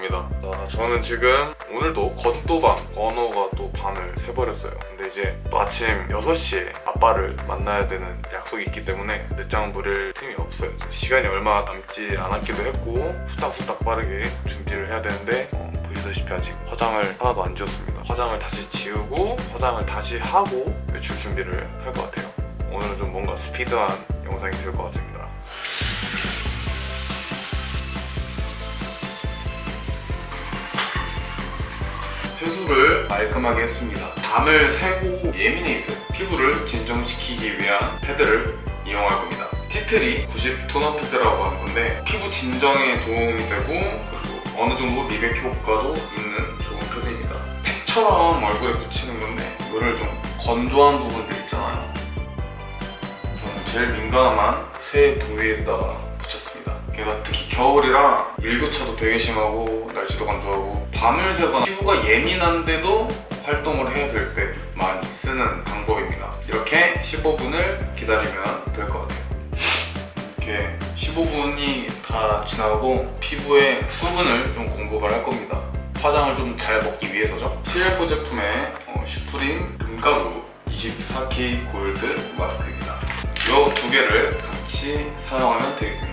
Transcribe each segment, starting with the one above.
됩니다. 자, 저는 지금 오늘도 건또밤, 번호가 또 밤을 새버렸어요. 근데 이제 또 아침 6시에 아빠를 만나야 되는 약속이 있기 때문에 늦장 부릴 틈이 없어요. 시간이 얼마 남지 않았기도 했고 후딱후딱 빠르게 준비를 해야 되는데 어, 보시다시피 아직 화장을 하나도 안 지웠습니다. 화장을 다시 지우고 화장을 다시 하고 외출 준비를 할 것 같아요. 오늘은 좀 뭔가 스피드한 영상이 될 것 같습니다. 세수를 말끔하게 했습니다. 밤을 새고 예민해 있어요. 피부를 진정시키기 위한 패드를 이용할 겁니다. 티트리 90 토너 패드라고 하는 건데 피부 진정에 도움이 되고 그리고 어느 정도 미백 효과도 있는 좋은 패드입니다. 팩처럼 얼굴에 붙이는 건데 이거를 좀 건조한 부분들 있잖아요. 저는 제일 민감한 세 부위에다가 걔가 특히 겨울이라 일교차도 되게 심하고 날씨도 건조하고 밤을 새거나 피부가 예민한데도 활동을 해야 될 때 많이 쓰는 방법입니다. 이렇게 15분을 기다리면 될 것 같아요. 이렇게 15분이 다 지나고 피부에 수분을 좀 공급을 할 겁니다. 화장을 좀 잘 먹기 위해서죠. CL포 제품의 어, 슈프림 금가루 24K 골드 마스크입니다. 이 두 개를 같이 사용하면 되겠습니다.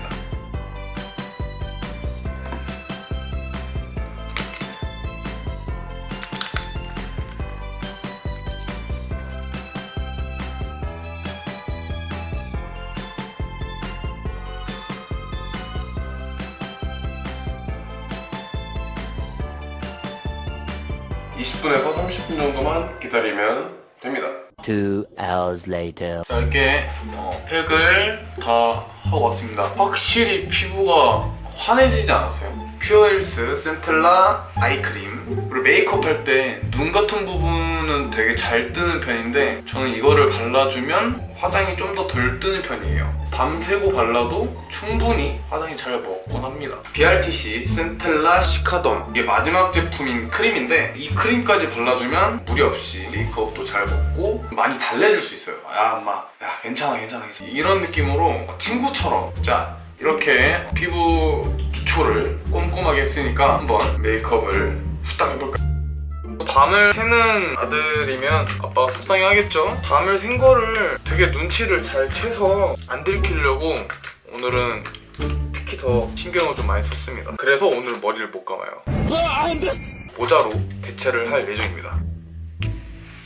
(20분에서 30분) 정도만 기다리면 됩니다. Two hours later. 자, 이렇게 어, 팩을 다 하고 왔습니다. 확실히 피부가 환해지지 않았어요? 퓨어헬스 센텔라 아이크림 그리고 메이크업 할 때 눈 같은 부분은 되게 잘 뜨는 편인데 저는 이거를 발라주면 화장이 좀 더 덜 뜨는 편이에요. 밤새고 발라도 충분히 화장이 잘 먹곤 합니다. BRTC 센텔라 시카덤 이게 마지막 제품인 크림인데 이 크림까지 발라주면 무리 없이 메이크업도 잘 먹고 많이 달래질 수 있어요. 야 엄마 야 괜찮아 괜찮아 괜찮아 이런 느낌으로 친구처럼 자 이렇게 피부 기초를 꼼꼼하게 했으니까 한번 메이크업을 후딱 해볼까요? 밤을 새는 아들이면 아빠가 속상해 하겠죠? 밤을 샌 거를 되게 눈치를 잘 채서 안 들키려고 오늘은 특히 더 신경을 좀 많이 썼습니다. 그래서 오늘 머리를 못 감아요. 모자로 대체를 할 예정입니다.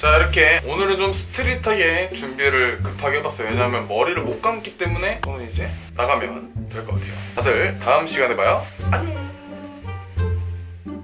자 이렇게 오늘은 좀 스트릿하게 준비를 급하게 해봤어요. 왜냐하면 머리를 못 감기 때문에 저는 이제 나가면 될 것 같아요. 다들 다음 시간에 봐요. 안녕